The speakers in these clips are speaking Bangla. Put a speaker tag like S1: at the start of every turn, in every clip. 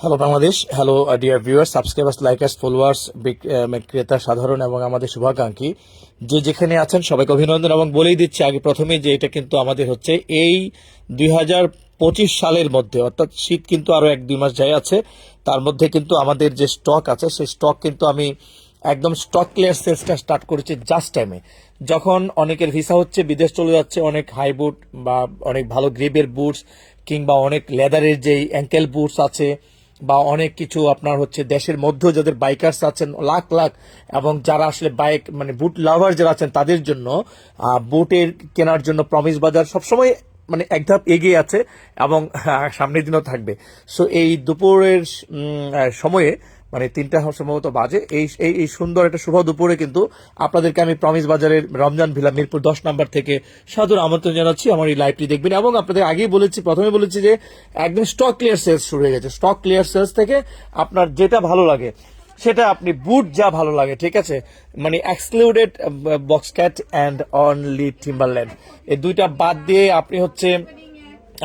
S1: Hello Bangladesh hello dear viewers subscribers likers followers ক্রেতা, সাধারণ এবং আমাদের শুভাকাঙ্ক্ষী। যে যেখানে আছেন, সবাইকে অভিনন্দন এবং বলেই দিচ্ছি, আগে প্রথমে যে এটা কিন্তু আমাদের হচ্ছে এই দুই পঁচিশ সালের মধ্যে, অর্থাৎ শীত কিন্তু আরও এক দুই মাস যাই আছে, তার মধ্যে কিন্তু আমাদের যে স্টক আছে, সেই স্টক কিন্তু আমি একদম স্টক ক্লিয়ার সেলসটা স্টার্ট করেছি জাস্ট টাইমে যখন অনেকের ভিসা হচ্ছে, বিদেশ চলে যাচ্ছে, অনেক হাই বুট বা অনেক ভালো গ্রেবের বুটস কিংবা অনেক লেদারের যেই অ্যাঙ্কেল বুটস আছে বা অনেক কিছু আপনার হচ্ছে দেশের মধ্যেও যাদের বাইকার্স আছেন লাখ লাখ এবং যারা আসলে বাইক মানে বুট লাভার যারা আছেন তাদের জন্য বুটের কেনার জন্য প্রমিস বাজার সবসময় মানে এক ধাপ এগিয়ে আছে এবং আহ, সামনের দিনও থাকবে। সো এই দুপুরের সময়ে মানে তিনটা সম্ভবত বাজে। এই এই সুন্দর একটা শুভ দুপুরে কিন্তু আপনাদেরকে আমি প্রমিস বাজারের রমজান ভিলা মিরপুর দশ নাম্বার থেকে সাদর আমন্ত্রণ জানাচ্ছি। আমার এই লাইভটি দেখবেন। এবং আপনাদের আগেই বলেছি, প্রথমে বলেছি যে একদম স্টক ক্লিয়ার সেলস শুরু হয়ে গেছে। স্টক ক্লিয়ার সেলস থেকে আপনার যেটা ভালো লাগে, সেটা আপনি বুট যা ভালো লাগে, ঠিক আছে? মানে excluded box cat and only Timberland এই দুইটা বাদ দিয়ে আপনি হচ্ছে,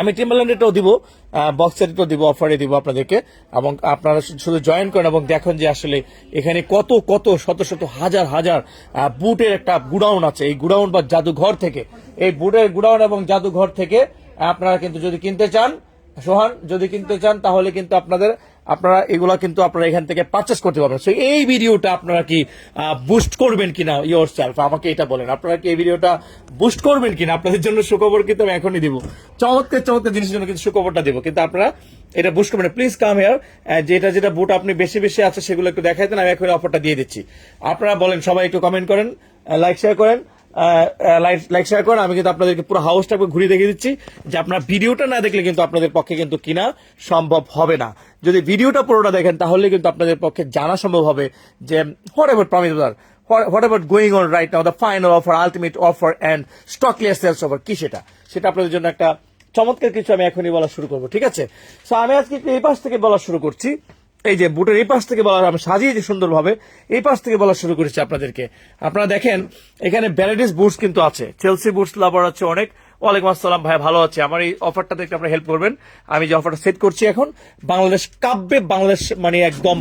S1: আমি টিম্বারল্যান্ডেরটাও দিব। বক্সেরটাও দিব অফারে দিব আপনাদেরকে। এবং আপনারা শুধু জয়েন করেন এবং দেখেন যে আসলে এখানে কত কত, শত শত, হাজার হাজার বুটের একটা গুডাউন আছে। এই গুডাউন বা জাদুঘর থেকে, এই বুটের গুডাউন এবং জাদুঘর থেকে আপনারা কিন্তু যদি কিনতে চান, সোহান, যদি কিনতে চান, তাহলে কিন্তু আপনাদের আপনারা এগুলা কিন্তু আপনারা এখান থেকে পারচেস করতে পারবেন। সো এই ভিডিওটা আপনারা কি বুস্ট করবেন কিনা ইয়োর সেলফ আমাকে এটা বলেন। আপনারা কি এই ভিডিওটা বুস্ট করবেন কিনা? আপনাদের জন্য সুখবর কিন্তু আমি এখনই দিব। চমৎকার চমৎকার জিনিসের জন্য কিন্তু সুখবরটা দিব। কিন্তু আপনারা এটা বুস্ট করবেন প্লিজ কাম হেয়ার যেটা যেটা বুট আপনি বেশি বেশি আছে সেগুলো একটু দেখাই দেন, আমি এখন অফারটা দিয়ে দিচ্ছি। আপনারা বলেন, সবাই একটু কমেন্ট করেন লাইক শেয়ার করেন। লাইক শেয়ার করেন, আমি কিন্তু আপনাদেরকে পুরো হাউসটা ঘুরিয়ে দেখিয়ে দিচ্ছি যে আপনার ভিডিওটা না দেখলে কিন্তু আপনাদের পক্ষে কিন্তু কিনা সম্ভব হবে না। যদি ভিডিওটা পুরোটা দেখেন, তাহলে কিন্তু আপনাদের পক্ষে জানা সম্ভব হবে যে whatever promise whatever going on right now the final offer ultimate offer and stock clear sales offer কি সেটা? সেটা আপনাদের জন্য একটা চমৎকার কিছু আমি এখনই বলা শুরু করব, ঠিক আছে? সো আমি আজকে এই পাশ থেকে বলা শুরু করছি। এই যে বুটের এই পাশ থেকে বলা আমি সাজিয়েছি সুন্দরভাবে, এই পাশ থেকে বলা শুরু করেছি আপনাদেরকে। আপনারা দেখেন, এখানে ব্যারাডিস বুটস কিন্তু আছে, চেলসি বুটস লাভার আছে অনেক। ওয়ালাইকুম আসসালাম ভাই, ভালো আছে। আমার এই অফারটা দেখতে আপনারা হেল্প করবেন। আমি যে অফারটা সেট করছি এখন, বাংলাদেশ কাব্যে বাংলাদেশ মানে একদম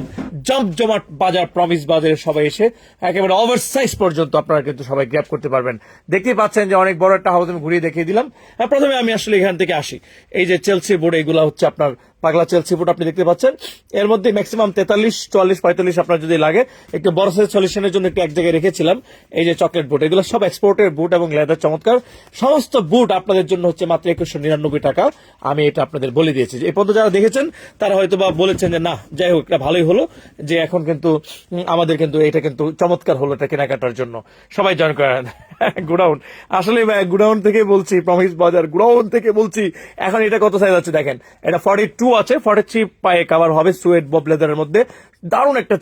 S1: জম্প জমাট বাজার প্রমিস বাজারে সবাই এসে একেবারে ওভার সাইজ পর্যন্ত আপনারা কিন্তু সবাই গ্র্যাপ করতে পারবেন। দেখতেই পাচ্ছেন যে অনেক বড় একটা হাউস আমি ঘুরিয়ে দেখিয়ে দিলাম। প্রথমে আমি আসলে এখান থেকে আসি। এই যে চেলসি বোর্ড এগুলো হচ্ছে আপনার পাগলা চেলসি বুট আপনি দেখতে পাচ্ছেন। এর মধ্যে ম্যাক্সিমাম তেতাল্লিশ, চুয়াল্লিশ, পঁয়তাল্লিশ আপনার যদি লাগে, একটু বড় সাইজ সলিউশনের জন্য একটু এক জায়গায় রেখেছিলাম, এই যে চকলেট বুট এগুলো সব এক্সপোর্টের বুট এবং লেদার চমৎকার। সমস্ত বুট আপনাদের জন্য হচ্ছে মাত্র একুশশো নিরানব্বই টাকা। আমি এটা আপনাদের বলে দিয়েছি। এই পর্যন্ত যারা দেখেছেন, তারা হয়তো বা বলেছেন যে, না, যাই হোক, এটা ভালোই হলো যে এখন কিন্তু আমাদের কিন্তু, এটা কিন্তু চমৎকার হলো এটা কেনাকাটার জন্য। সবাই জয়েন করেন। গুডাউন। আসলে গুডাউন থেকে বলছি প্রমিস বাজার গুডাউন থেকে বলছি, এখন এটা কত সাইজ আছে দেখেন। এটা ফর্টি টু আছে ফর্টি থ্রি পায়ে কাভার হবে সুয়েট বব লেদারের মধ্যে। দারুণ একটা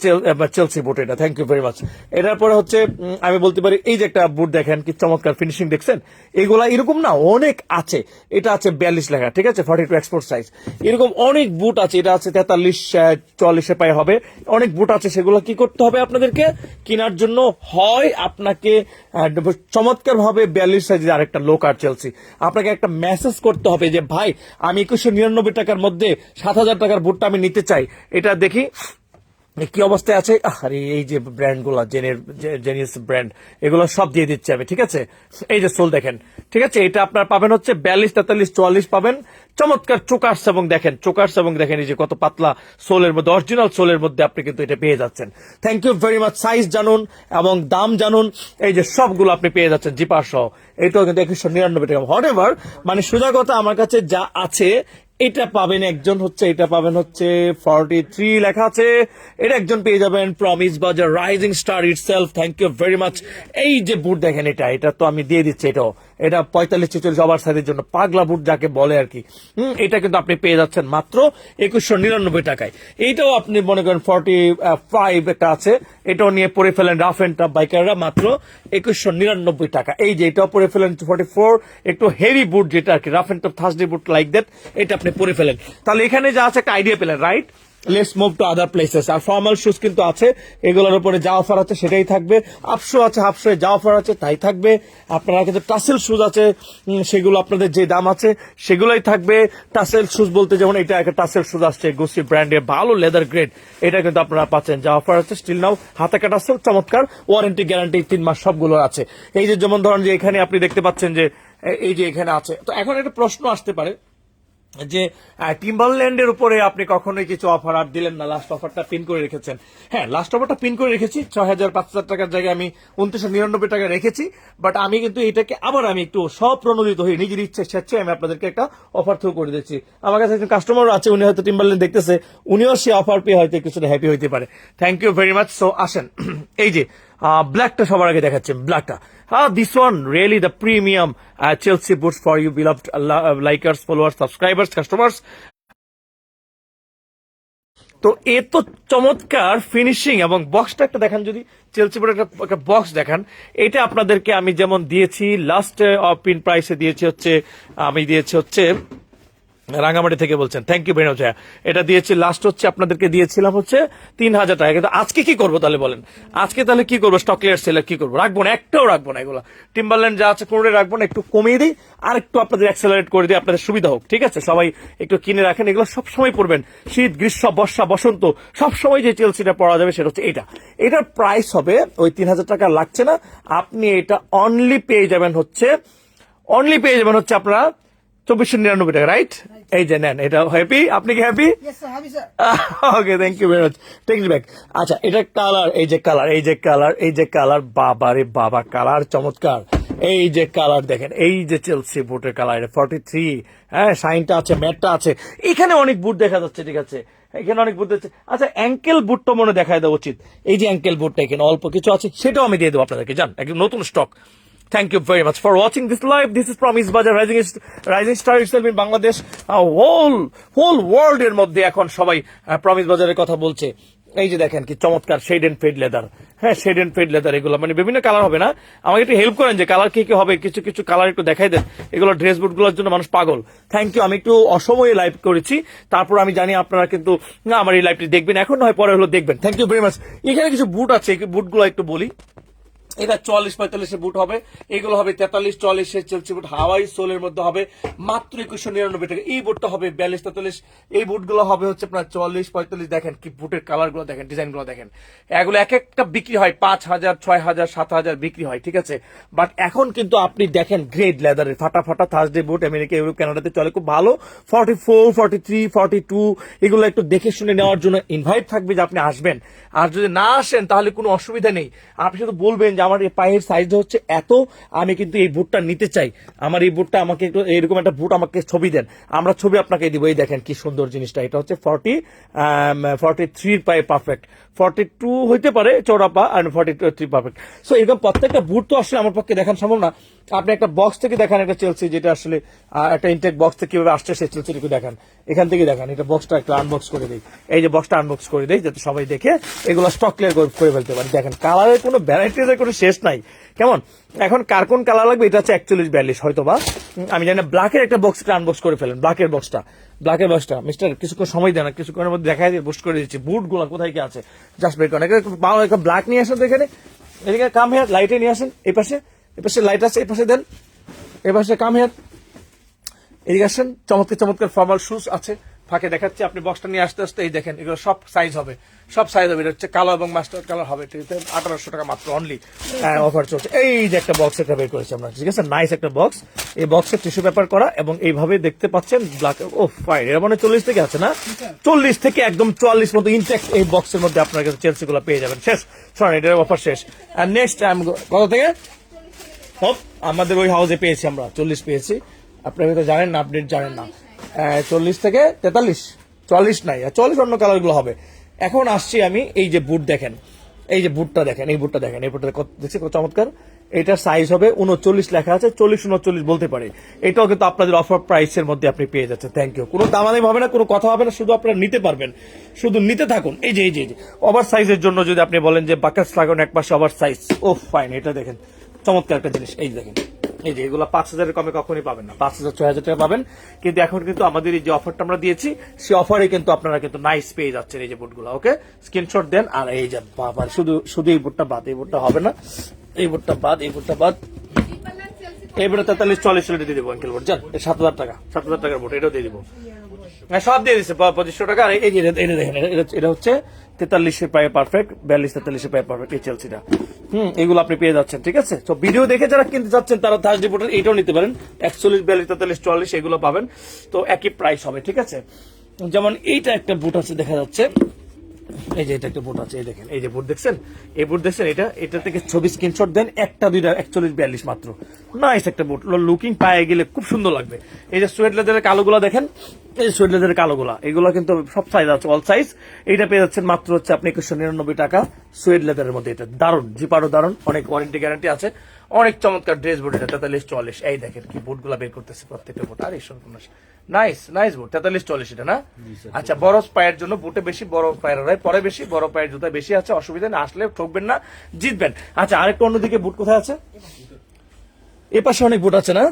S1: চেলসি বুট এটা থ্যাংক ইউ ভেরি মাচ এটার পরে হচ্ছে আমি বলতে পারি, এই যে একটা বুট দেখেন, কি চমৎকার ফিনিশিং দেখছেন? এগুলা এরকম না, অনেক আছে। এটা আছে বিয়াল্লিশ লেখা, ঠিক আছে? ফর্টি টু এক্সপোর্ট সাইজ এরকম অনেক বুট আছে, এটা আছে তেতাল্লিশ চল্লিশে পায়ে হবে। অনেক বুট আছে, সেগুলো কি করতে হবে আপনাদেরকে? কেনার জন্য হয় আপনাকে চমৎকার ভাবে বিয়াল্লিশ সাইজের আরেকটা লোক আর চেলসি আপনাকে একটা মেসেজ করতে হবে যে, ভাই, আমি একুশশো নিরানব্বই টাকার মধ্যে সাত হাজার টাকার বুটটা আমি নিতে চাই। এটা দেখি কি অবস্থায় আছে? আরে এই যে ব্র্যান্ডগুলা জেনের জেনিয়াস ব্র্যান্ড এগুলো সব দিয়ে দিচ্ছে আমি, ঠিক আছে? এই যে সোল দেখেন, ঠিক আছে? এটা আপনার পাবেন হচ্ছে বিয়াল্লিশ, তেতাল্লিশ, চুয়াল্লিশ পাবেন। চমৎকার চোকার্স এবং দেখেন চোকার্স এবং দেখেন এই যে কত পাতলা সোলের মধ্যে অরিজিনাল সোলের মধ্যে আপনি কিন্তু এটা পেয়ে যাচ্ছেন। Thank you very much size জানুন এবং দাম জানুন, এই যে সবগুলো আপনি পেয়ে যাচ্ছেন জিপার সহ। এটাও কিন্তু একুশশো নিরানব্বই টাকা। হোয়াট এভার মানে সোজা কথা, আমার কাছে যা আছে এটা পাবেন একজন হচ্ছে, এটা পাবেন হচ্ছে ফর্টি থ্রি লেখা আছে। এটা একজন পেয়ে যাবেন প্রমিস বাজার rising star itself thank you very much এই যে বুট দেখেন এটা এটা তো আমি দিয়ে দিচ্ছি এটাও। এটা পঁয়তাল্লিশ ছেচল্লিশ ওভার সাইজের জন্য পাগলা বুট যাকে বলে আর কি। এটা কিন্তু আপনি পেয়ে যাচ্ছেন মাত্র একুশশো নিরানব্বই টাকায়। এইটাও আপনি মনে করেন ফর্টি ফাইভ একটা আছে। এটাও নিয়ে পরে ফেলেন রাফ এন্ড টাফ বাইকাররা মাত্র একুশশো নিরানব্বই টাকা। এই যে এটাও পরে ফেলেন ফর্টি ফোর একটু হেভি বুট যেটা আর কি rough and tough Thursday boot like that এটা আপনি পরে ফেলেন। তাহলে এখানে যা আছে একটা আইডিয়া পেলেন right let's move to other places R formal shoes কিন্তু আছে, এগুলোর উপরে যা অফার আছে সেটাই থাকবে। হাফশো আছে হাফশো যা অফার আছে তাই থাকবে। আপনারা কিন্তু টাসেল শুজ আছে সেগুলো আপনাদের যে দাম আছে সেগুলোই থাকবে। টাসেল শুজ বলতে যেমন এটা একটা টাসেল শুজ আসছে গুসি ব্র্যান্ডের ভালো লেদার গ্রেড এটা কিন্তু আপনারা পাচ্ছেন, যা অফার আছে স্টিল নাও হাতে কাটা আছে চমৎকার ওয়ারেন্টি গ্যারান্টি তিন মাস সবগুলো আছে। এই যে যেমন ধরেন যে এখানে আপনি দেখতে পাচ্ছেন যে এই যে এখানে আছে। তো এখন একটা প্রশ্ন আসতে পারে যে টিম্বারল্যান্ডের উপরে আপনি কখনোই কিছু অফার আর দিলেন না লাস্ট অফারটা পিন করে রেখেছেন। হ্যাঁ লাস্ট অফারটা পিন করে রেখেছি, ছয় হাজার পাঁচ হাজার টাকার জায়গায় আমি উনত্রিশশো নিরানব্বই টাকা রেখেছি বাট আমি কিন্তু এটাকে আবার আমি একটু স্বপ্রণোদিত হয়ে নিজের ইচ্ছে স্বেচ্ছায় আমি আপনাদেরকে একটা অফার থ্রু করে দিচ্ছি। আমার কাছে একজন কাস্টমার আছে, উনি হয়তো টিম্বারল্যান্ড দেখতেছে, উনিও সে অফার পেয়ে হয়তো কিছুটা হ্যাপি হইতে পারে। Thank you very much so আসেন। এই যে ব্ল্যাকটা সবার আগে দেখাচ্ছেন ব্ল্যাকটা this one really the premium uh, Chelsea boots for you beloved uh, likers, followers, subscribers, তো এ তো চমৎকার ফিনিশিং এবং বক্সটা একটা দেখান যদি চেলসি বোর্ডের একটা একটা বক্স দেখান। এটা আপনাদেরকে আমি যেমন দিয়েছি লাস্ট পিন প্রাইসে দিয়েছি হচ্ছে আমি দিয়েছি হচ্ছে রাঙামাটি থেকে বলছেন। থ্যাংক ইউ মাচ এটা দিয়েছি লাস্ট হচ্ছে আপনাদেরকে দিয়েছিলাম হচ্ছে তিন হাজার টাকা। কিন্তু আজকে কি করব তাহলে বলেন? আজকে তাহলে কি করব? স্টক ক্লিয়ার সেলে কি করব? রাখব না, একটাও রাখব না এগুলো। টিম্বারল্যান্ড যা আছে কোনোটাই রাখব না, একটু কমিয়ে দিই আর একটু আপনাদের অ্যাক্সেলারেট করে দিই, আপনাদের সুবিধা হোক, ঠিক আছে? সবাই একটু কিনে রাখেন, এগুলো সবসময় পড়বেন। শীত, গ্রীষ্ম, বর্ষা, বসন্ত সবসময় যে চেলসিটা পড়া যাবে সেটা হচ্ছে এটা। এটার প্রাইস হবে, ওই তিন হাজার টাকা লাগছে না। আপনি এটা অনলি পেয়ে যাবেন হচ্ছে অনলি পেয়ে যাবেন হচ্ছে আপনারা চব্বিশশো নিরানব্বই টাকা রাইট এই যে নেন এটা হ্যাপি আপনি কি happy. Okay thank you very much take back আচ্ছা এটা কালার এই যে কালার এই যে কালার এই যে কালার বাবা রে বাবা কালার চমৎকার। এই যে কালার দেখেন এই যে চেলসি বুটের কালার এটা ফর্টি থ্রি হ্যাঁ সাইনটা আছে ম্যাটটা আছে। এখানে অনেক বুট দেখা যাচ্ছে ঠিক আছে? এখানে অনেক বুট দেখছে আচ্ছা অ্যাঙ্কেল বুটটা মনে দেখায় দেওয়া উচিত। এই যে অ্যাঙ্কেল বুটটা এখানে অল্প কিছু আছে সেটাও আমি দিয়ে দেবো আপনাদেরকে জান একদম নতুন stock Thank you very much for watching this live. This is Promise Bazaar Rising Rising Star itself in. Uh, whole whole world এর মধ্যে এখন সবাই প্রমিস বাজারের কথা বলছে। এই যে দেখেন কি চমৎকার শেড এন্ড ফেড লেদার হ্যাঁ শেড এন্ড ফেড লেদার এগুলো। মানে বিভিন্ন কালার হবে না। আমাকে একটু হেল্প করেন যে কালার কি কি হবে কিছু কিছু কালার একটু দেখাই দেন। এগুলো ড্রেস বুটগুলোর জন্য মানুষ পাগল। থ্যাংক ইউ আমি একটু অসময়ে লাইভ করেছি। তারপর আমি জানি আপনারা কিন্তু আমার এই লাইভটি দেখবেন। এখন নয় পরে হলো দেখবেন। থ্যাংক ইউ ভেরি মাচ এখানে কিছু বুট আছে। এই বুটগুলো একটু বলি। এটা চুয়াল্লিশ পঁয়তাল্লিশে বুট হবে। এগুলো হবে তেতাল্লিশ চুয়াল্লিশের চলছে বুট হাওয়াই সোলের মধ্যে হবে। মাত্র একুশশো নিরানব্বই টাকা। এই বুটটা হবে বিয়াল্লিশ, তেতাল্লিশ। এই বুটগুলো হবে হচ্ছে আপনার চুয়াল্লিশ, পঁয়তাল্লিশ। দেখেন কি বুটের কালারগুলো দেখেন ডিজাইনগুলো দেখেন। এগুলো এক একটা বিক্রি হয়, পাঁচ হাজার, ছয় হাজার, সাত হাজার বিক্রি হয়, ঠিক আছে? বাট এখন কিন্তু আপনি দেখেন গ্রেড লেদারের ফাটা ফাটা থার্সডে বুট আমেরিকা ইউরোপ কানাডাতে চলে খুব ভালো। Forty four forty three forty two এগুলো একটু দেখে শুনে নেওয়ার জন্য ইনভাইট থাকবে যে আপনি আসবেন। আর যদি না আসেন তাহলে কোনো অসুবিধা নেই। আপনি শুধু বলবেন যে আমার এই পায়ের সাইজটা হচ্ছে এত, আমি কিন্তু এই বুটটা নিতে চাই। আমার এই বুটটা আমাকে একটু এরকম একটা বুট আমাকে ছবি দেন। আমরা ছবি আপনাকে দিব, এই দেখেন কি সুন্দর জিনিসটা। এটা হচ্ছে ফর্টি ফর্টি থ্রির পায়ে পারফেক্ট ফর্টি টু হইতে পারে চৌড়া পা আর ফর্টি থ্রি পারফেক্ট সো এরকম প্রত্যেকটা বুট তো আসলে আমার পক্ষে দেখান সম্ভব না। আপনি একটা বক্স থেকে দেখান, একটা চেলসি যেটা আসলে একটা ইনটেক বক্স থেকে কীভাবে আসছে সেই চেলসিটুকু দেখান। এখান থেকে দেখান, এটা বক্সটা একটা আনবক্স করে দিই। এই যে বক্সটা আনবক্স করে দেই, যাতে সবাই দেখে এগুলো স্টক ক্লিয়ার করে ফেলতে পারে। দেখেন কালারের কোনো ভ্যারাইটিজের কোনো শেষ নাই। কেমন? এখন কার কোন কালার লাগবে? এটা হচ্ছে একচল্লিশ বিয়াল্লিশ হয়তো বা আমি জানি ব্ল্যাকের একটা বক্স আনবক্স করে ফেলেন ব্ল্যাকের বক্সটা ব্ল্যাকের বক্সটা মিস্টার কিছুক্ষণ সময় দেন না, কিছুক্ষণের মধ্যে দেখাই দিয়ে বুস্ট করে দিচ্ছি। বুটগুলো কোথায় কি আছে? জাস্ট বের করেন। একটা ব্ল্যাক নিয়ে আসেন তো এখানে। এদিকে কাম হেয়ার লাইটে নিয়ে আসেন, এই পাশে। এই পাশে লাইট আছে, এই পাশে দেন। এই পাশে কাম হেয়ার এদিকে আসেন, চমৎকার চমৎকার ফর্মাল শুজ আছে। ফাঁকে দেখাচ্ছি, আপনি বক্সটা নিয়ে আসতে আসতে এই দেখেন, এগুলো সব সাইজ হবে। সব সাইজ হবে, এটা হচ্ছে কালো এবং মাস্টার কালার হবে আঠারোশো টাকা মাত্র অনলি অফার চলছে। এই যে একটা বক্স একটা বের করেছি আমরা, ঠিক আছে? নাইস একটা বক্স এই বক্সে টিস্যু পেপার করা এবং এইভাবে দেখতে পাচ্ছেন ব্ল্যাক ও ফাইন এর মানে চল্লিশ থেকে আছে না? চল্লিশ থেকে একদম চুয়াল্লিশ মতো ইনটেক্ট এই বক্সের মধ্যে আপনার কাছে চেলসি গুলো পেয়ে যাবেন। শেষ শোনেন এটার অফার শেষ। আর নেক্সট কত থেকে? আমাদের ওই হাউসে পেয়েছি আমরা, চল্লিশ পেয়েছি। আপনি হয়তো জানেন না আপডেট জানেন না। চল্লিশ থেকে তেতাল্লিশ। চল্লিশ নাই, আর চল্লিশ অন্য কালারগুলো হবে। এখন আসছি আমি এই যে বুট দেখেন। এই যে বুটটা দেখেন, এই বুটটা দেখেন, এই বুটটা দেখছি কত চমৎকার। এটার সাইজ হবে উনচল্লিশ লেখা আছে, চল্লিশ উনচল্লিশ বলতে পারি। এটাও কিন্তু আপনাদের অফার প্রাইসের মধ্যে আপনি পেয়ে যাচ্ছেন। থ্যাংক ইউ কোনো দামাদামি হবে না, কোনো কথা হবে না, শুধু আপনারা নিতে পারবেন। শুধু নিতে থাকুন। এই যে এই যে ওভার সাইজের জন্য যদি আপনি বলেন যে বাকাস লাগানো এক পাশে ওভার সাইজ ও ফাইন এটা দেখেন। চমৎকার একটা জিনিস, এই দেখেন। এই যে এগুলো পাঁচ হাজারের কমে কখনই পাবেন না। পাঁচ হাজার, ছয় হাজার টাকা পাবেন। কিন্তু এখন কিন্তু আমাদের এই যে অফারটা আমরা দিয়েছি, সেই অফারে কিন্তু আপনারা কিন্তু নাইস পেয়ে যাচ্ছেন এই যে বুটগুলো ওকে স্ক্রিনশট দেন, আর এই যে শুধু শুধু এই বুটটা বাদ, এই বুটটা হবে না। এই বুটটা বাদ, এই বুটটা বাদ। এই বুটটা তেতাল্লিশ চল্লিশ দিয়ে দেবো অঙ্কেল বোর্ড জান সাত হাজার টাকা, সাত হাজার টাকার বোর্ড এটাও দিয়ে দিবো। সব দিয়ে দিচ্ছে পঁচিশশো টাকা। আর এই যে এটা দেখেন, এটা- হচ্ছে তেতাল্লিশের পায়ে পারফেক্ট বিয়াল্লিশ তেতাল্লিশের পায়ে পারফেক্ট এই চেলসিটা হুম, এগুলো আপনি পেয়ে যাচ্ছেন, ঠিক আছে? তো ভিডিও দেখে যারা কিনতে যাচ্ছেন তারা থার্ড রিপোর্টার এইটাও নিতে পারেন। একচল্লিশ, বিয়াল্লিশ, তেতাল্লিশ, চুয়াল্লিশ, এগুলো পাবেন। তো, একই প্রাইস হবে, ঠিক আছে? যেমন এইটা একটা বুট আছে, দেখা যাচ্ছে। এই যে এটা একটা বুট আছে, এই দেখেন, এই যে বুট দেখছেন? এই বুট দেখছেন, এটা এটা থেকে ছবি স্ক্রিনশট দেন, একটা, দুইটা, একচল্লিশ, বিয়াল্লিশ মাত্র। নাইস একটা বুট লুকিং পায়ে গেলে খুব সুন্দর লাগবে। এই যে সোয়েট লেদারের কালোগুলা দেখেন, এই সোয়েট লেদারের কালোগুলা, এগুলো কিন্তু সব সাইজ আছে অল সাইজ এটা পেয়ে যাচ্ছেন মাত্র হচ্ছে আপনি একুশশো নিরানব্বই টাকা সোয়েট লেদারের মধ্যে। এটা দারুণ, জিপারও দারুণ, অনেক ওয়ারেন্টি গ্যারান্টি আছে। অনেক চমৎকার ড্রেস বুট এটা তেতাল্লিশ চল্লিশ এই দেখেন কি বুটগুলা বের করতেছে প্রত্যেকটা বুট আর এই নাইস নাইস বুট তেতাল্লিশ চল্লিশ এটা না? আচ্ছা বড় পায়ের জন্য বুটে বেশি বড় পায়ের হয় পরে বেশি বড় পায়ের জুতা বেশি আছে অসুবিধা না আসলে ঠকবেন না জিতবেন। আচ্ছা আরেকটা অন্যদিকে বুট কোথায় আছে? এই পাশে অনেক বুট আছে না?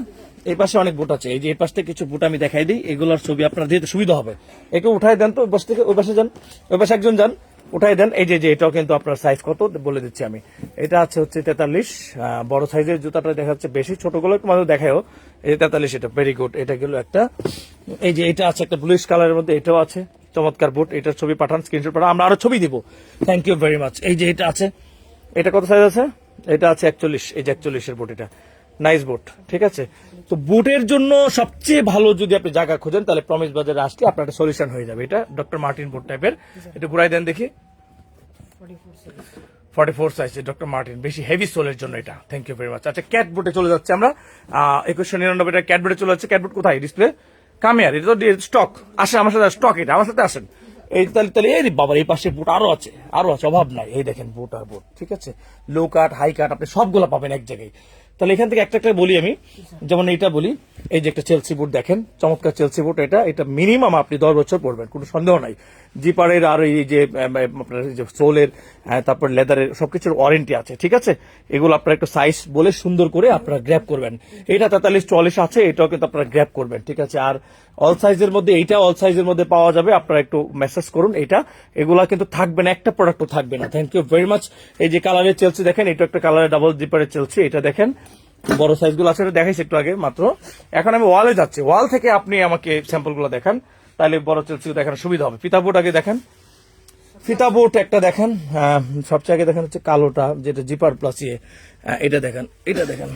S1: এই পাশে অনেক বুট আছে। এই যে এই পাশ থেকে কিছু বুট আমি দেখাই দিই। এগুলোর ছবি আপনার দিতে সুবিধা হবে। একে উঠাই দেন তো ওই পাশ থেকে ওই পাশে যান। ওই পাশে একজন যান। উঠাই দেন। এই যে যে, এটাও কিন্তু আপনার সাইজ কত বলে দিচ্ছি আমি। এটা আছে হচ্ছে তেতাল্লিশ বড় সাইজের জুতাটা দেখা যাচ্ছে বেশি, ছোটগুলো মানুষ দেখায়ও এই তেতাল্লিশ, এটা ভেরি গুড এটা গেল একটা। এই যে, এটা আছে একটা ব্লুইশ কালারের মধ্যে, এটাও আছে, চমৎকার বুট এটার ছবি পাঠান স্ক্রিনশট পাঠান, আমরা আরও ছবি দিব। থ্যাংক ইউ ভেরি মাচ এই যে, এটা আছে, এটা কত সাইজ আছে? এটা আছে একচল্লিশ, এই যে একচল্লিশের বুট এটা। নাইস বুট ঠিক আছে? তো বুটের জন্য সবচেয়ে ভালো যদি আপনি জায়গা খোঁজেন, তাহলে প্রমিস বাজারে আসলে আপনার একটা সলিউশন হয়ে যাবে। এটা ডক্টর মার্টিন বুট টাইপের এটা ঘুরাই দেন দেখি। Forty four size doctor Martin বেশি হেভি সোলের জন্য এটা। থ্যাংক ইউ ভেরি মাচ আচ্ছা ক্যাট বুটে চলে যাচ্ছে আমরা। একুশশো নিরানব্বই টাকা ক্যাট বুটে চলে যাচ্ছে। ক্যাট বুট কোথায়? ডিসপ্লে কামিয়ার, এটা তো স্টক আসেন আমার সাথে স্টক এটা, আমার সাথে আসেন। এই তাহলে তাহলে, এই বাবার এই পাশে বুট আরও আছে আরও আছে, অভাব নাই। এই দেখেন বুট আর বুট ঠিক আছে? লো কাট হাই কাট আপনি সবগুলো পাবেন এক জায়গায়। তাহলে এখান থেকে একটা একটা বলি আমি। যেমন এটা বলি, এই যে একটা চেলসি বুট দেখেন, চমৎকার চেলসি বুট এটা এটা মিনিমাম আপনি দশ বছর পড়বেন, কোনো সন্দেহ নাই। জিপারের আর এই যে আপনার যে সোলের হ্যাঁ, তারপর লেদারের সবকিছুর ওয়ারেন্টি আছে ঠিক আছে? এগুলো আপনার একটু সাইজ বলে সুন্দর করে আপনারা গ্র্যাপ করবেন। এটা তেতাল্লিশ চল্লিশ আছে এটাও কিন্তু আপনারা গ্র্যাপ করবেন ঠিক আছে? আর অল সাইজের মধ্যে এইটা অল সাইজের মধ্যে পাওয়া যাবে আপনারা একটু মেসেজ করুন এটা এগুলা কিন্তু থাকবে না একটা প্রোডাক্টও থাকবে না। থ্যাংক ইউ ভেরি মাচ এই যে কালারের চেলসি দেখেন এটা একটা কালারের ডাবল জিপারের চেলসি এটা দেখেন বড় সাইজগুলো আছে এটা দেখাইছি একটু আগে মাত্র। এখন আমি ওয়ালে যাচ্ছি। ওয়াল থেকে আপনি আমাকে স্যাম্পলগুলো দেখান। তাহলে বড় চেলসিও দেখানোর সুবিধা হবে। ফিতা আগে দেখেন। ফিতা একটা দেখেন। সবচেয়ে আগে দেখেন হচ্ছে কালোটা, যেটা জিপার প্লাস ইয়ে এটা দেখেন এটা দেখেন।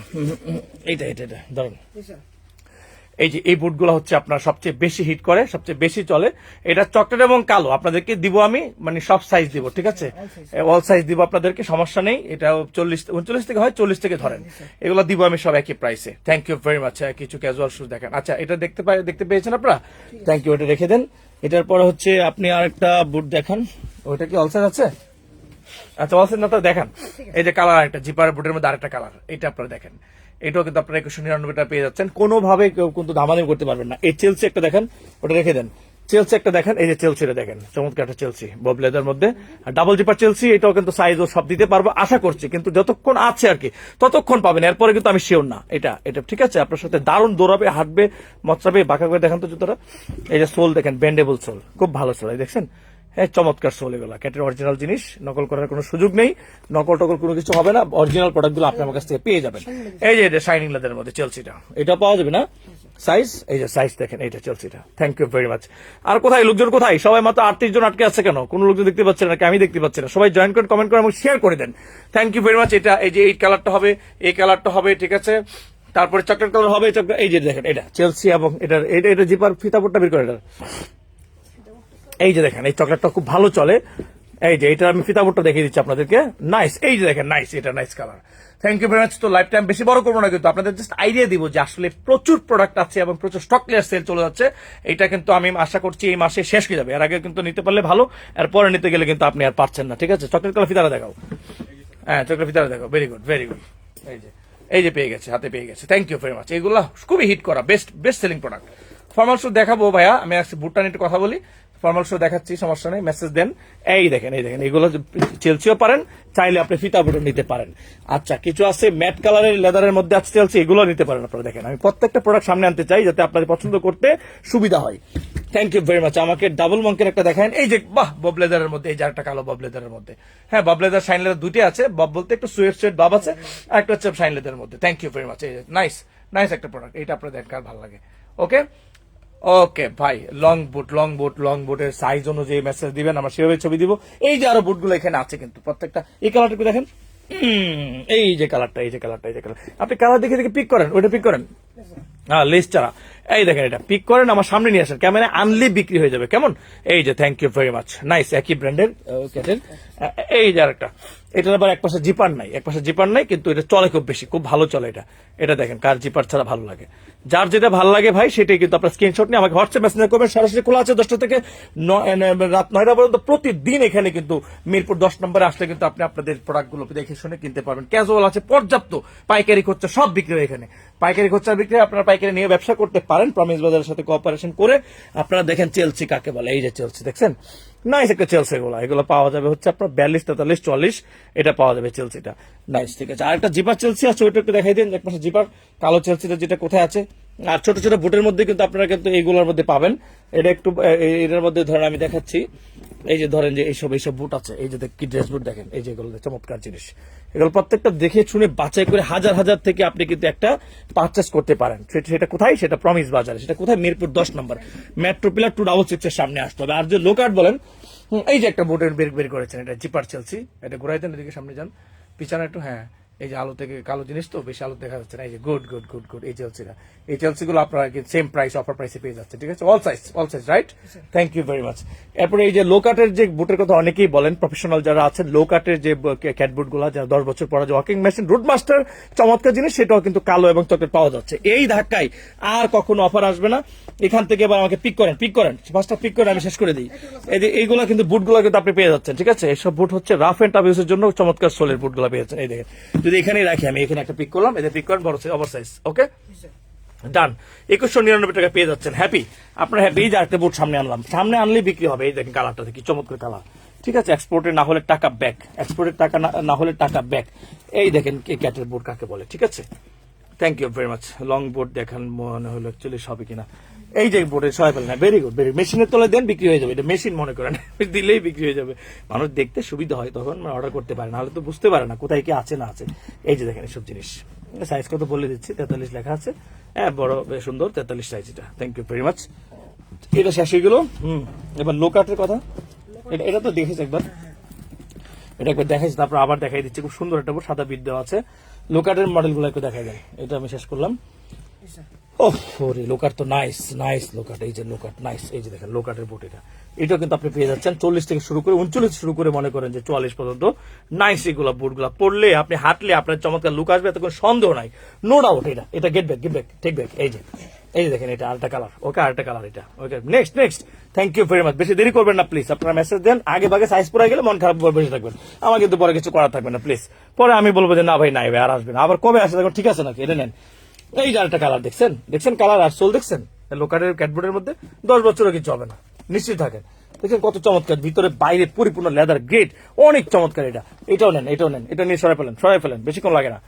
S1: এইটা এটা এটা ধরুন। এই যে এই বুটগুলো হচ্ছে আপনার সবচেয়ে বেশি হিট করে সবচেয়ে বেশি চলে। এটা চকলেট এবং কালো আপনাদেরকে দিব আমি মানে সব সাইজ দিব ঠিক আছে? অল সাইজ দিব আপনাদেরকে সমস্যা নেই এটা চল্লিশ উনচল্লিশ থেকে হয় চল্লিশ থেকে ধরেন। এগুলো দিব আমি সব একই প্রাইসে থ্যাংক ইউ ভেরি মাচ কিছু ক্যাজুয়াল শুজ দেখেন। আচ্ছা এটা দেখতে পাই দেখতে পেয়েছেন আপনারা? থ্যাংক ইউ এটা রেখে দেন। এটার পরে হচ্ছে আপনি আরেকটা বুট দেখান। ওইটা কি অল সাইজ আছে? আচ্ছা অলসেন না তো দেখেন। এই যে কালার একটা জিপার বুটের মধ্যে আরেকটা কালার এটা আপনারা দেখেন। এটাও কিন্তু আপনারা একুশশো নিরানব্বই টাকা পেয়ে যাচ্ছেন। কোনোভাবে কেউ কিন্তু দামাদামি করতে পারবেন না। এই চেলসি একটা দেখেন, ওটা রেখে দেন। চেলসি একটা দেখেন, এই যে চেলসিটা দেখেন, চমৎকার একটা চেলসি বব লেদার মধ্যে। ডাবল জিপার চেলসি এটাও কিন্তু সাইজ ও সব দিতে পারব, আশা করছি। কিন্তু যতক্ষণ আছে আর কি, ততক্ষণ পাবেন, এরপরে কিন্তু আমি শিওর না। এটা এটা ঠিক আছে? আপনার সাথে দারুণ দৌড়াবে, হাঁটবে মচড়াবে বাঁকা করে দেখেন তো জুতোটা। এই যে সোল দেখেন ব্যান্ডেবল সোল, খুব ভালো সোল, এই দেখছেন? হ্যাঁ চমৎকার সোল এগুলো ক্যাটের অরিজিনাল জিনিস, নকল করার কোনো সুযোগ নেই। নকল টকল কোনো কিছু হবে না অরিজিনাল প্রোডাক্টগুলো আপনি আমার কাছ থেকে পেয়ে যাবেন। এই যে এটা শাইনিং লেদারের মধ্যে চেলসিটা এটা পাওয়া যাবে না? সাইজ এই যে সাইজ দেখেন, এইটা চেলসিটা থ্যাংক ইউ ভেরি মাচ আর কোথায়? লোকজন কোথায়? সবাই মাত্র আটত্রিশ জন আটকে আছে কেন? কোনো লোকজন দেখতে পাচ্ছে না আমি দেখতে পাচ্ছি না? সবাই জয়েন করেন কমেন্ট করে এবং শেয়ার করে দেন। থ্যাংক ইউ ভেরি মাচ এটা, এই যে, এই কালারটা হবে, এই কালারটা হবে, ঠিক আছে? তারপরে চকলেট কালার হবে এই যে দেখেন, এটা চেলসি এবং এটা এটা এটা জিপার ফিতাপুরটা বের করে এটা এই যে দেখেন, এই চকলেটটা খুব ভালো চলে। এই যে, এটা আমি ফিতাবোর্ডটা দেখিয়ে দিচ্ছি আপনাদেরকে। নাইস এই যে দেখেন নাইস এটা nice colour thank you very much তো লাইফ টাইম বেশি বড় করব না কিন্তু আপনাদের জাস্ট আইডিয়া দিব যে আসলে প্রচুর প্রোডাক্ট আছে এবং প্রচুর স্টক ক্লিয়ার সেল চলে যাচ্ছে। এটা কিন্তু আমি আশা করছি এই মাসে শেষ হয়ে যাবে। এর আগে কিন্তু নিতে পারলে ভালো আর পরে নিতে গেলে কিন্তু আপনি আর পারছেন না, ঠিক আছে? চকলেট কালার ফিতারা দেখাও। হ্যাঁ চকলেট ফিতারা দেখাও। ভেরি গুড ভেরি গুড এই যে এই যে পেয়ে গেছে, হাতে পেয়ে গেছে। থ্যাংক ইউ ভেরি মাচ এগুলো খুবই হিট করা best best selling product formal দেখাবো ভাইয়া, আমি আজকে বুটটা নিয়ে একটু কথা বলি। ফর্মাল শো দেখাচ্ছি, সমস্যা নেই মেসেজ দেন। এই দেখেন এই দেখেন, এগুলো চেলসিও পারেন, চাইলে আপনি ফিতা বুটো নিতে পারেন। আচ্ছা কিছু আছে ম্যাট কালারের লেদারের মধ্যে আছে চেলসি এগুলো নিতে পারেন আপনারা, দেখেন। আমি প্রত্যেকটা প্রোডাক্ট সামনে আনতে চাই, যাতে আপনাদের পছন্দ করতে সুবিধা হয়। থ্যাংক ইউ ভেরি মাচ আমাকে ডাবল মঙ্কের একটা দেখেন এই যে, বাহ বব লেদারের মধ্যে, এই যে একটা কালো বব লেদারের মধ্যে। হ্যাঁ বব লেদার শাইন লেদার দুটি আছে। বব বলতে একটু সুয়েট সুয়েট বাব আছে আর একটা হচ্ছে শাইন লেদারের মধ্যে। থ্যাংক ইউ ভেরি মাচ এই নাইস নাইস একটা প্রোডাক্ট এটা আপনার দেখার ভালো লাগে? ওকে ওকে ভাই long boot long boot long বুটের সাইজ অনুযায়ী মেসেজ দিবেন আমরা সেভাবে ছবি দিব। এই যে আরও বুটগুলো এখানে আছে কিন্তু প্রত্যেকটা এই কালারটা দেখেন। এই যে কালারটা এই যে কালারটা এই যে কালার আপনি কালার দেখে দেখে পিক করেন ওইটা পিক করেন। হ্যাঁ লিস্ট ছাড়া। এই দেখেন এটা। পিক করেন আমার সামনে নিয়ে আসেন। ক্যামেরা আনলি বিক্রি হয়ে যাবে। কেমন? এই যে thank you very much nice একই ব্র্যান্ডের ক্যাটের এই যে আরেকটা। এটার আবার এক পাশে জিপার নাই। এক পাশে জিপার নাই কিন্তু এটা চলে খুব বেশি। খুব ভালো চলে এটা। এটা দেখেন কার জিপার ছাড়া ভালো লাগে। যার যেটা ভালো লাগে ভাই সেটাই কিন্তু আপনার স্ক্রিনশট নিয়ে আমাকে হোয়াটসঅ্যাপ মেসেঞ্জার করবেন। সরাসরি খোলা আছে দশটা থেকে রাত নয়টা পর্যন্ত প্রতিদিন এখানে কিন্তু মিরপুর দশ নম্বরে আসলে কিন্তু আপনি আপনাদের প্রোডাক্টগুলো দেখে শুনে কিনতে পারবেন। ক্যাজুয়াল আছে পর্যাপ্ত পাইকারি খরচা সব বিক্রি হয় এখানে। পাইকারি খরচা বিক্রি আপনারা পাইকারি নিয়ে ব্যবসা করতে পারেন প্রমিস বাজারের সাথে কোঅপারেশন করে। আপনারা দেখেন চেলসি কাকে বলে, এই যে চেলসি দেখছেন? নাইস একটা চেলসি এগুলো। এগুলো পাওয়া যাবে হচ্ছে আপনার বিয়াল্লিশ, তেতাল্লিশ চল্লিশ এটা পাওয়া যাবে চেলসিটা নাইস ঠিক আছে। আর একটা জিপার চেলসি আছে, ওইটা একটু দেখাই দিন, এক পাশে জিপার। কালো চেলসিটা যেটা কোথায় আছে? আর ছোট ছোট বুটের মধ্যে কিন্তু আপনারা কিন্তু এইগুলোর মধ্যে পাবেন। এটা একটু এটার মধ্যে ধরেন আমি দেখাচ্ছি। এই যে ধরেন যে এইসব এইসব বুট আছে, এই যে কি ড্রেস বুট দেখেন, এই যে এগুলো চমৎকার জিনিস। এগুলো প্রত্যেকটা দেখে শুনে বাছাই করে হাজার হাজার থেকে আপনি কিন্তু একটা পারচেস করতে পারেন। সেটা- কোথায়? সেটা প্রমিস বাজারে সেটা কোথায়? মিরপুর দশ নম্বর। Metro pillar two double six এর সামনে আসতে হবে। আর যে লোকার্ড বলেন এই যে একটা বুটের বের বের করেছেন, এটা জিপার চেলসি এটা ঘুরাই দেন, এদিকে সামনে যান। পিছনে একটু হ্যাঁ। এই যে আলো থেকে কালো জিনিস তো বেশি আলো দেখা যাচ্ছে না। এই যে গুড গুড গুড গুড এই চেলসিটা এই চেলসি গুলো আপনারা সেম প্রাইস অফার প্রাইসে পেয়ে যাচ্ছে ঠিক আছে? All size all size right thank you very much এরপরে এই যে লো কাটের যে বুটের কথা অনেকেই বলেন প্রফেশনাল যারা আছেন লো কাটের যে ক্যাট বুটগুলা যারা দশ বছর পরে যে ওয়াকিং মেশিন রুট মাস্টার চমৎকার জিনিস সেটাও কিন্তু কালো এবং চকলেট পাওয়া যাচ্ছে। এই ধাক্কায় আর কখনো অফার আসবে না। এখান থেকে এবার আমাকে পিক করেন পিক করেন। ফার্স্টটা পিক করে আমি শেষ করে দিই। এই যে এইগুলো কিন্তু বুটগুলো কিন্তু আপনি পেয়ে যাচ্ছেন ঠিক আছে? এইসব বুট হচ্ছে রাফ এন্ড টাফ ইউজের জন্য চমৎকার সোলের বুটগুলো পেয়ে যাচ্ছেন। এই দেখেন। যদি এখানেই রাখি, আমি এখানে একটা পিক করলাম, এদের পিক করেন, বড় ওভার সাইজ ওকে ডান একুশশো নিরানব্বই টাকা পেয়ে যাচ্ছেন হ্যাপি আপনার হ্যাপি যে আরেকটা বুট সামনে আনলাম। সামনে আনলেই বিক্রি হবে, এই দেখেন কালারটা দেখি, চমৎকার কালার ঠিক আছে এক্সপোর্টের না হলে টাকা ব্যাক এক্সপোর্টের টাকা না হলে টাকা ব্যাক এই দেখেন কে ক্যাটের বোর্ড কাকে বলে, ঠিক আছে? Thank you very much long board দেখান, মনে হলো অ্যাকচুয়ালি সবই কিনা। এই যে বোর্ডে সবাই ফেলেন ভেরি গুড ভেরি মেশিনের তলে দেন, বিক্রি হয়ে যাবে। এটা মেশিন মনে করেন, দিলেই বিক্রি হয়ে যাবে। মানুষ দেখতে সুবিধা হয় তখন অর্ডার করতে পারে, নাহলে তো বুঝতে পারে না কোথায় কি আছে না আছে। এই যে দেখেন এসব জিনিস। সাইজ কত বলে দিচ্ছি? তেতাল্লিশ লেখা আছে। হ্যাঁ বড় সুন্দর, তেতাল্লিশ সাইজ এটা। থ্যাংক ইউ ভেরি মাচ এটা শেষ হয়ে গেল। হুম, এবার লো কাটের কথা। এটা এটা তো দেখেছি একবার। এটা একবার দেখাইছি, তারপর আবার দেখাই দিচ্ছি। খুব সুন্দর একটা সাদা বিট দেওয়া আছে। লোকাটের মডেলগুলো একটু দেখাই দেন। এটা আমি শেষ করলাম। চল্লিশ থেকে শুরু করেন যে চুয়াল্লিশ পর্যন্ত আপনি হাঁটলে আপনার চমৎকার সন্দেহ নাই। এটা গেট গেট এই যে, এই দেখেন এটা ওকে এটা okay next next thank you বেশি দেরি করবেন না প্লিজ আপনারা মেসেজ দেন, আগে ভাগে সাইজ পরে গেলে মন খারাপ বসে থাকবেন। আমার কিন্তু পরে কিছু করার থাকবে না প্লিজ পরে আমি বলব যে না ভাই, নাই ভাই, আর আসবে না। আবার কবে আসে, দেখুন, ঠিক আছে নাকি? এটা নেন। এই যে কালার দেখছেন? দেখছেন কালার আর সোল দেখছেন? লোকারের ক্যাটবোর্ডের মধ্যে দশ বছরও কিছু হবে না। নিশ্চিত থাকেন দেখছেন কত চমৎকার, ভিতরে বাইরে পরিপূর্ণ লেদার গ্রেট অনেক চমৎকার এটা। এটাও নেন এটাও নেন, এটা নিয়ে সরাই ফেলেন সরাই ফেলেন, বেশিক্ষণ লাগে না।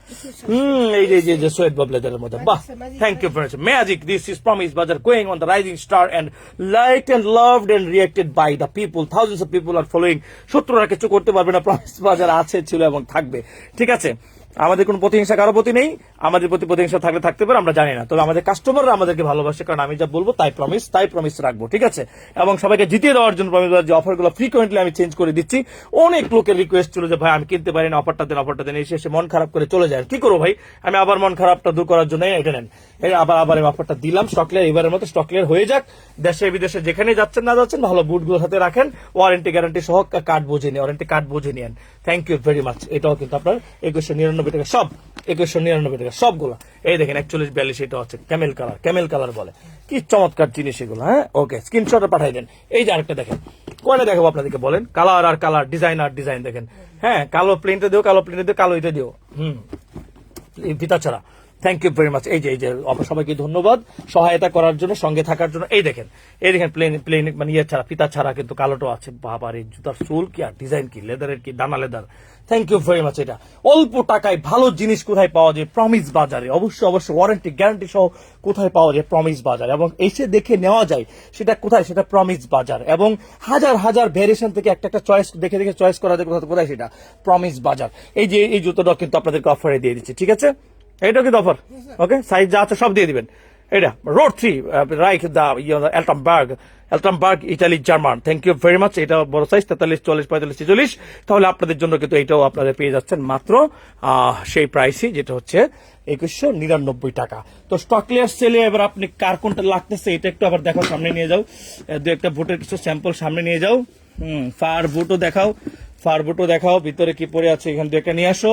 S1: হুম, এই যে যে সোয়েট বব লেদারের মধ্যে, বাহ! Thank you much magic this is promise Bazar going on the rising star and like and loved and reacted by the people thousands of people are following শত্রুরা কিছু করতে পারবে না প্রমিস বাজার আছে, ছিল এবং থাকবে। ঠিক আছে? আমাদের কোনো প্রতিহিংসা, কারও প্রতি নেই। আমাদের প্রতি প্রতিহিংসা থাকলে থাকতে পারে, আমরা জানি না। তবে আমাদের কাস্টমাররা আমাদেরকে ভালোবাসে, কারণ আমি যা বলব তাই প্রমিস তাই প্রমিস রাখব, ঠিক আছে? এবং সবাইকে জিতিয়ে দেওয়ার জন্য প্রমিস যে অফারগুলো ফ্রিকোয়েন্টলি আমি চেঞ্জ করে দিচ্ছি, অনেক লোকের রিকোয়েস্ট ছিল যে, ভাই, আমি কিনতে পারি না অফারটা দেন অফারটা দেন। এসে মন খারাপ করে চলে যায়। কি করব ভাই? আমি আবার মন খারাপটা দূর করার জন্য এটা নেন। আবার আবার এই অফারটা দিলাম স্টক ক্লিয়ার এবারের মতো স্টক ক্লিয়ার হয়ে যাক। দেশে, বিদেশে যেখানে যাচ্ছেন, না যাচ্ছেন, ভালো বুটগুলো হাতে রাখেন। ওয়ারেন্টি গ্যারান্টি সহ কার্ড বুঝে নিন ওয়ারেন্টি কার্ড বুঝে নিন। থ্যাংক ইউ ভেরি মাচ এটাও কিন্তু আপনার একুশশো নিরানব্বই টাকা, সব একুশশো নিরানব্বই টাকা সবগুলো। এই দেখেন, একচল্লিশ, বিয়াল্লিশ, এটা হচ্ছে ক্যামেল কালার ক্যামেল কালার বলে। কি চমৎকার জিনিস এগুলো হ্যাঁ? ওকে স্ক্রিনশটে পাঠাই দেন। এই যে আরেকটা দেখেন কোয়ানে দেখাবো আপনাদেরকে বলেন? কালার আর কালার ডিজাইন আর ডিজাইন দেখেন। হ্যাঁ কালো প্লেনটা দিও, কালো প্লেনটা দিও, কালো এটা দিও। হুম ফিতা ছাড়া। থ্যাংক ইউ ভেরি মাচ এই যে এই যে সবাইকে ধন্যবাদ সহায়তা করার জন্য, সঙ্গে থাকার জন্য। এই দেখেন এই দেখেন প্লেন প্লেন মানে ইয়ে ছাড়া, ফিতা ছাড়া কিন্তু কালোটো আছে। বাবার এই জুতার সোল কি আর ডিজাইন কি? লেদারের কি? দানা leather thank you very much এটা অল্প টাকায় ভালো জিনিস কোথায় পাওয়া যায়? প্রমিস বাজারে। অবশ্যই অবশ্যই ওয়ারেন্টি গ্যারান্টি সহ কোথায় পাওয়া যায় প্রমিস বাজার? এবং এসে দেখে নেওয়া যায় সেটা কোথায়? সেটা প্রমিস বাজার। এবং হাজার হাজার ভেরিয়েশন থেকে একটা একটা চয়েস দেখে দেখে চয়েস করা যায় কোথায় কোথায় সেটা প্রমিস বাজার। এই যে এই জুতোটা কিন্তু আপনাদেরকে অফারে দিয়ে দিচ্ছি ঠিক আছে? এটা কিন্তু অফার ওকে সাইজ যা আছে সব দিয়ে দিবেন। এটা রোড থ্রি রাইক দা এলটামবার্গ এলটামবার্গ Italy German thank you very much এটা বড় সাইজ তেতাল্লিশ, চল্লিশ, পঁয়তাল্লিশ, ছেচল্লিশ। তাহলে আপনাদের জন্য কিন্তু এটাও আপনাদের পেয়ে যাচ্ছেন মাত্র সেই প্রাইসই যেটা হচ্ছে একুশশো নিরানব্বই টাকা। তো স্টক ক্লিয়ার সেলে এবার আপনি কার কোনটা লাগতেছে, এটা একটু আবার দেখো সামনে নিয়ে যাও। দু একটা ভোটের কিছু স্যাম্পল সামনে নিয়ে যাও। হুম ফার বুটও দেখাও ফার বুটও দেখাও, ভিতরে কি পড়ে আছে, এখান একটা নিয়ে আসো।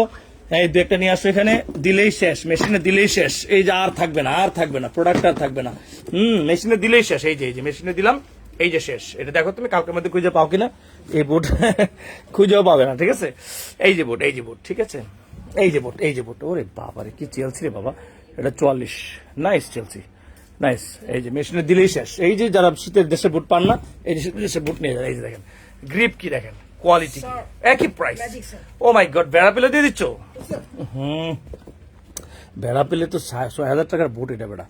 S1: এই দু একটা নিয়ে আসো এখানে দিলেই শেষ মেশিনে দিলেই শেষ এই যে আর থাকবে না আর থাকবে না প্রোডাক্ট আর থাকবে না হুম মেশিনে দিলেই শেষ এই যে এই যে মেশিনে দিলাম এই যে শেষ এটা দেখো তুমি কালকের মধ্যে খুঁজে পাও কিনা এই বুট খুঁজেও পাবে না ঠিক আছে এই যে বুট এই যে বুট ঠিক আছে এই যে বুট এই যে বুট ওরে বাবা রে কি চেলছি রে বাবা এটা চুয়াল্লিশ নাইস চেলছি নাইস এই যে মেশিনে দিলেই শেষ এই যে যারা শীতের দেশে বুট পান না এই যে দেশে বুট নিয়ে যান এই যে দেখেন গ্রিপ কি দেখেন কোয়ালিটি একই প্রাইস ও মাই গড বেড়া পেলে দিয়ে দিচ্ছ? হুম। বেড়া পেলে তো ছয় ছয় হাজার টাকার বুট এটা বেড়া।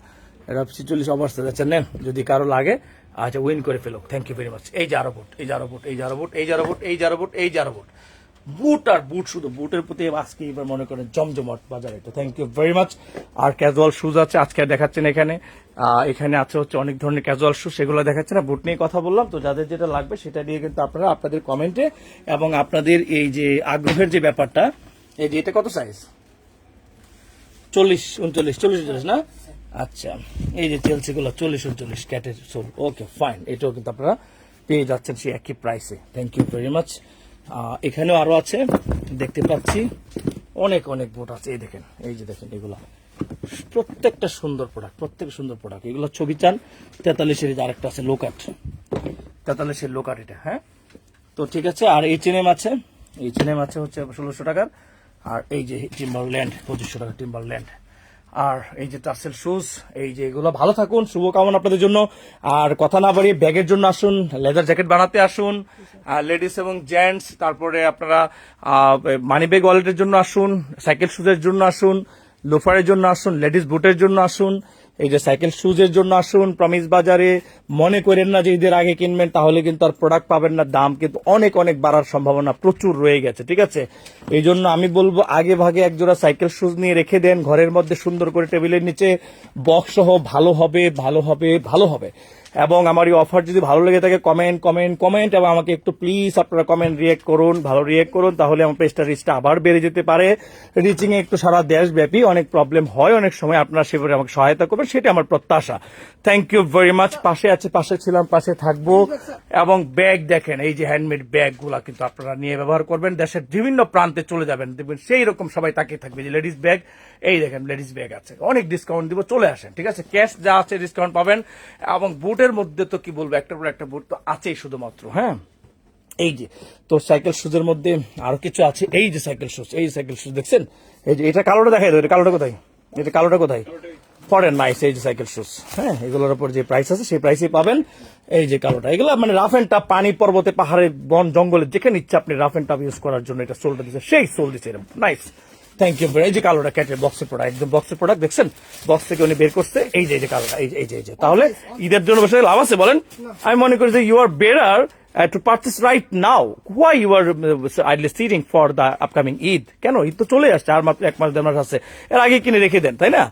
S1: এটা ছিচল্লিশ অবস্থা। যাচ্ছে নেন যদি কারও লাগে আচ্ছা উইন করে ফেলো থ্যাংক ইউ ভেরি মাচ এই যে আরও বুট এই যে আরও বুট এই যে আরও বুট এই যে আরও বুট এই যে আরও বুট এই যে আরও বুট বুট আর বুট, শুধু বুটের প্রতি আজকে এবার মনে করেন জমজমাট বাজারে। তো থ্যাংক ইউ ভেরি মাচ আর ক্যাজুয়াল শুজ আছে, আজকে দেখাচ্ছেন এখানে। এখানে আছে হচ্ছে অনেক ধরনের ক্যাজুয়াল শুজ সেগুলো দেখাচ্ছে না বুট নিয়ে কথা বললাম, তো যাদের যেটা লাগবে সেটা দিয়ে কিন্তু আপনারা আপনাদের কমেন্টে এবং আপনাদের এই যে আগ্রহের যে ব্যাপারটা, এই যে এটা কত সাইজ চল্লিশ, উনচল্লিশ চল্লিশ উনচল্লিশ না? আচ্ছা এই যে চেলসি গুলো চল্লিশ উনচল্লিশ ক্যাটের সোল ওকে ফাইন এটাও কিন্তু আপনারা পেয়ে যাচ্ছেন সেই একই প্রাইসে থ্যাংক ইউ ভেরি মাচ এখানেও আরও আছে। দেখতে পাচ্ছি অনেক অনেক বোট আছে। এই দেখেন, এই যে দেখেন এগুলো। প্রত্যেকটা সুন্দর প্রোডাক্ট প্রত্যেক সুন্দর প্রোডাক্ট এগুলো ছবি চান তেতাল্লিশের আরেকটা আছে লোকাট তেতাল্লিশের লোকাট এটা হ্যাঁ? তো ঠিক আছে, আর এই চেনেম আছে। এই চেনেম আছে হচ্ছে ষোলোশো টাকার। আর এই যে টিম্বার ল্যান্ড পঁচিশশো টাকা টিম্বার ল্যান্ড আর এই যে টার্সেল শুজ এই যে এগুলো ভালো থাকুন, শুভকামনা আপনাদের জন্য। আর কথা না বাড়িয়ে ব্যাগের জন্য আসুন লেদার জ্যাকেট বানাতে আসুন লেডিস এবং জেন্টস তারপরে আপনারা মানি ব্যাগ ওয়ালেটের জন্য আসুন সাইকেল শুজের জন্য আসুন লোফারের জন্য আসুন লেডিস বুটের জন্য আসুন। এই যে সাইকেল শুজের জন্য আসুন প্রমিস বাজারে মনে করেন না যে ঈদের আগে কিনবেন, তাহলে কিন্তু আর প্রোডাক্ট পাবেন না। দাম কিন্তু অনেক অনেক বাড়ার সম্ভাবনা প্রচুর রয়ে গেছে, ঠিক আছে? এই জন্য আমি বলব, আগে ভাগে একজোড়া সাইকেল শুজ নিয়ে রেখে দেন, ঘরের মধ্যে সুন্দর করে টেবিলের নিচে বক্স সহ ভালো হবে ভালো হবে ভালো হবে। এবং আমার এই অফার যদি ভালো লেগে থাকে কমেন্ট কমেন্ট কমেন্ট এবং আমাকে একটু প্লিজ আপনারা কমেন্ট রিয়েক্ট করুন, ভালো রিয়েক্ট করুন, তাহলে আমার পেজটা রিচটা আবার বেড়ে যেতে পারে। রিচিং এ একটু সারা দেশব্যাপী অনেক প্রবলেম হয়, অনেক সময় আপনারা সেভাবে আমাকে সহায়তা করবেন, সেটা আমার প্রত্যাশা। থ্যাংক ইউ ভেরি মাচ পাশে আছে, পাশে ছিলাম, পাশে থাকব। এবং ব্যাগ দেখেন, এই যে হ্যান্ডমেড ব্যাগগুলা কিন্তু আপনারা নিয়ে ব্যবহার করবেন। দেশের বিভিন্ন প্রান্তে চলে যাবেন, দেখবেন সেই রকম সবাই তাকিয়ে থাকবে যে লেডিস ব্যাগ এই দেখেন, লেডিস ব্যাগ আছে। অনেক ডিসকাউন্ট দিব, চলে আসেন, ঠিক আছে? ক্যাশ যা আছে ডিসকাউন্ট পাবেন। এবং বুটের মধ্যে তো কি বলব একটা পর একটা বুট তো আছেই শুধুমাত্র হ্যাঁ? এই যে, তো সাইকেল শুজের মধ্যে আরও কিছু আছে। এই যে সাইকেল শুজ এই সাইকেল শুজ দেখছেন? এই যে, এটা কালোটা দেখাই দাও, এটা কালোটা কোথায়? এটা কালোটা কোথায়? ফরেন নাইস এই যে সাইকেল শুজ হ্যাঁ? এগুলোর উপর যে প্রাইস আছে, সেই প্রাইসে পাবেন। এই যে কালোটা, এগুলো মানে রাফ এন্ড টাপ পানি পর্বতে, পাহাড়ে, বন, জঙ্গলে, যেখানে ইচ্ছা আপনি রাফ এন্ড টাপ ইউজ করার জন্য এটা সোলটা দিচ্ছে সেই সোল দিচ্ছে নাইস থ্যাংক ইউ এই যে কালোটা ক্যাটের বক্সের প্রোডাক্ট একদম বক্সের প্রোডাক্ট দেখছেন? বক্স থেকে উনি বের করছে। এই যে এই যে কালোটা এই যে এই যে তাহলে ঈদের জন্য বসে লাভ আছে বলেন? আমি মনে করি যে you are better to purchase right now why you are idly sitting for the upcoming Eid কেন? ঈদ তো চলে আসছে, আর মাত্র এক মাস, দেড় মাস আছে। এর আগে কিনে রেখে দেন, তাই না?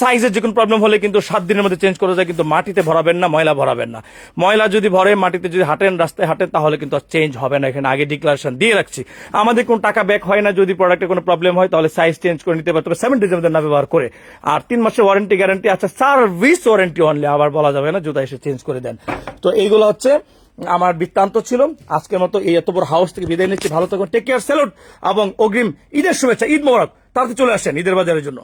S1: সাইজের যে কোনো প্রবলেম হলে কিন্তু সাত দিনের মধ্যে চেঞ্জ করা যায়, কিন্তু মাটিতে ভরাবেন না, ময়লা ভরাবেন না। ময়লা যদি ভরে, মাটিতে যদি হাঁটেন, রাস্তায় হাঁটেন, তাহলে কিন্তু আর চেঞ্জ হবে না। এখানে আগে ডিক্লারেশন দিয়ে রাখছি। আমাদের কোনো টাকা ব্যাক হয় না, যদি প্রোডাক্টে কোনো প্রবলেম হয়, তাহলে সাইজ চেঞ্জ করে নিতে পারতে সেভেন ডেজের মধ্যে না ব্যবহার করে। আর তিন মাসের ওয়ারেন্টি গ্যারান্টি আছে সার্ভিস ওয়ারেন্টি অনলি আবার বলা যাবে না, জুতা এসে চেঞ্জ করে দেন। তো এইগুলো হচ্ছে আমার বৃত্তান্ত ছিল। আজকের মতো এই এত বড় হাউস থেকে বিদায় নিচ্ছি। ভালো থাকুন টেক কেয়ার স্যালুট এবং অগ্রিম ঈদের শুভেচ্ছা, ঈদ মোবারক। তাড়াতাড়ি চলে আসেন ঈদের বাজারের জন্য।